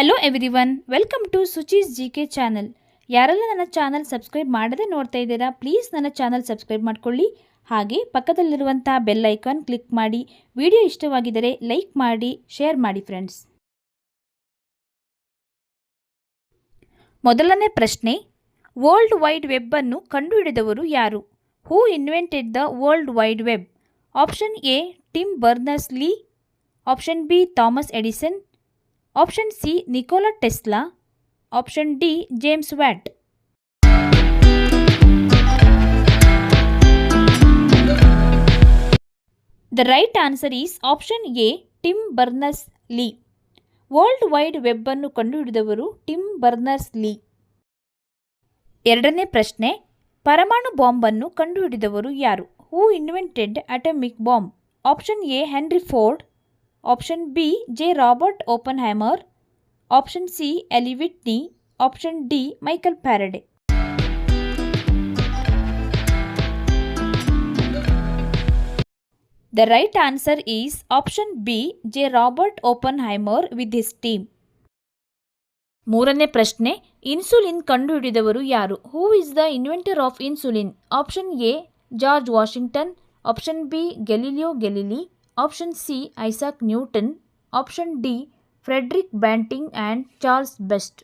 Hello everyone welcome to Suchi's G K channel ಯಾರೆಲ್ಲ ನನ್ನ channel subscribe ಮಾಡದೆ ನೋಡ್ತಾ ಇದ್ದೀರಾ ಪ್ಲೀಸ್ ನನ್ನ ಚಾನಲ್ ಸಬ್ಸ್ಕ್ರೈಬ್ ಮಾಡ್ಕೊಳ್ಳಿ. ಹಾಗೆ ಪಕ್ಕದಲ್ಲಿರುವಂಥ ಬೆಲ್ ಐಕಾನ್ ಕ್ಲಿಕ್ ಮಾಡಿ ವಿಡಿಯೋ ಇಷ್ಟವಾಗಿದ್ದರೆ ಲೈಕ್ ಮಾಡಿ ಶೇರ್ ಮಾಡಿ ಫ್ರೆಂಡ್ಸ್ ಮೊದಲನೇ ಪ್ರಶ್ನೆ ವರ್ಲ್ಡ್ ವೈಡ್ ವೆಬ್ ಅನ್ನು ಕಂಡುಹಿಡಿದವರು ಯಾರು? Who invented the world wide web option A Tim Berners Lee option B Thomas Edison option C Nikola Tesla option D James Watt the right answer is option A Tim Berners Lee world wide Web ಅನ್ನು ಕಂಡುಹಿಡಿದವರು Tim Berners ಲೀ ಎರಡನೇ ಪ್ರಶ್ನೆ, ಪರಮಾಣು ಬಾಂಬನ್ನು ಕಂಡುಹಿಡಿದವರು ಯಾರು? Who invented atomic bomb option A Henry Ford option B J Robert Oppenheimer option C Eli Whitney option D Michael Faraday the right answer is option B J Robert Oppenheimer with his team ಮೂರನೇ ಪ್ರಶ್ನೆ insulin ಕಂಡುಹಿಡಿದವರು ಯಾರು? Who is the inventor of insulin option A George Washington option B Galileo Galilei option C Isaac Newton option D Frederick Banting and Charles Best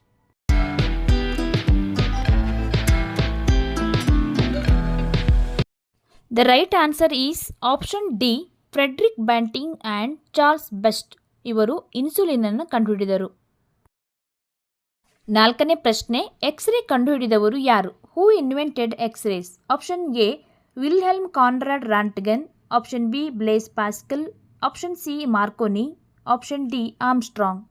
the right answer is option D Frederick Banting and Charles Best ಇವರು insulin ಅನ್ನು ಕಂಡುಹಿಡಿದರು. ನಾಲ್ಕನೇ ಪ್ರಶ್ನೆ X ray ಕಂಡುಹಿಡಿದವರು ಯಾರು? Who invented X rays option A Wilhelm Conrad Roentgen option B Blaise Pascal option C Marconi option D Armstrong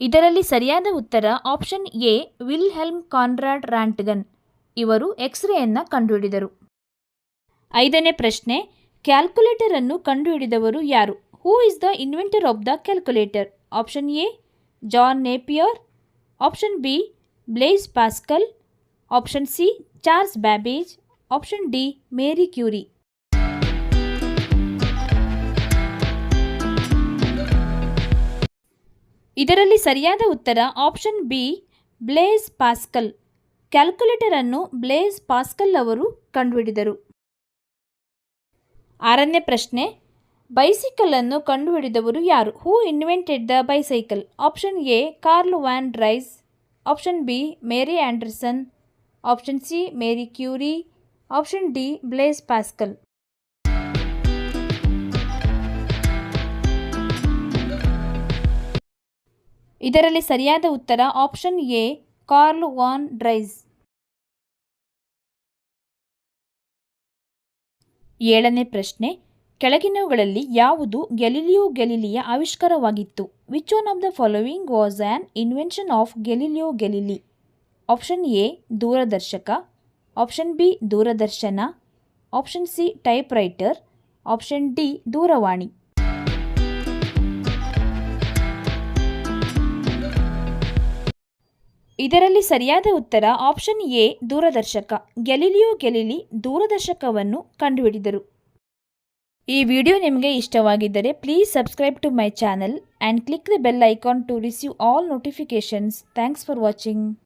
ಇದರಲ್ಲಿ ಸರಿಯಾದ ಉತ್ತರ option A Wilhelm Conrad Roentgen ಇವರು ಎಕ್ಸ್ರೇಯನ್ನು ಕಂಡುಹಿಡಿದರು. ಐದನೇ ಪ್ರಶ್ನೆ ಕ್ಯಾಲ್ಕುಲೇಟರ್ ಅನ್ನು ಕಂಡುಹಿಡಿದವರು ಯಾರು? Who is the inventor of the calculator option A John Napier option B Blaise Pascal option C Charles Babbage option D Marie Curie ಇದರಲ್ಲಿ ಸರಿಯಾದ ಉತ್ತರ option B Blaise Pascal calculator ಅನ್ನು ಬ್ಲೇಸ್ ಪಾಸ್ಕಲ್ ಅವರು ಕಂಡುಹಿಡಿದರು. ಆರನೇ ಪ್ರಶ್ನೆ ಬೈಸಿಕಲ್ ಅನ್ನು ಕಂಡುಹಿಡಿದವರು ಯಾರು? Who invented the bicycle option A Karl von Drais option B Mary Anderson option C Marie Curie option D Blaise Pascal ಇದರಲ್ಲಿ ಸರಿಯಾದ ಉತ್ತರ option A Karl von Drais ಏಳನೇ ಪ್ರಶ್ನೆ ಕೆಳಗಿನವುಗಳಲ್ಲಿ ಯಾವುದು ಗೆಲಿಲಿಯೋ ಗೆಲಿಲಿಯ ಆವಿಷ್ಕಾರವಾಗಿತ್ತು? Which one of the following was an invention of Galileo Galilei option A ದೂರದರ್ಶಕ. Option B Doordarshan. Option C typewriter option D ದೂರವಾಣಿ. ಇದರಲ್ಲಿ ಸರಿಯಾದ ಉತ್ತರ ಆಪ್ಷನ್ ಎ ದೂರದರ್ಶಕ. ಗೆಲಿಲಿಯೋ ಗೆಲಿಲಿ ದೂರದರ್ಶಕವನ್ನು ಕಂಡುಹಿಡಿದರು. ಈ ವಿಡಿಯೋ ನಿಮಗೆ ಇಷ್ಟವಾಗಿದ್ದರೆ please subscribe to my channel and click the bell icon to receive all notifications thanks for watching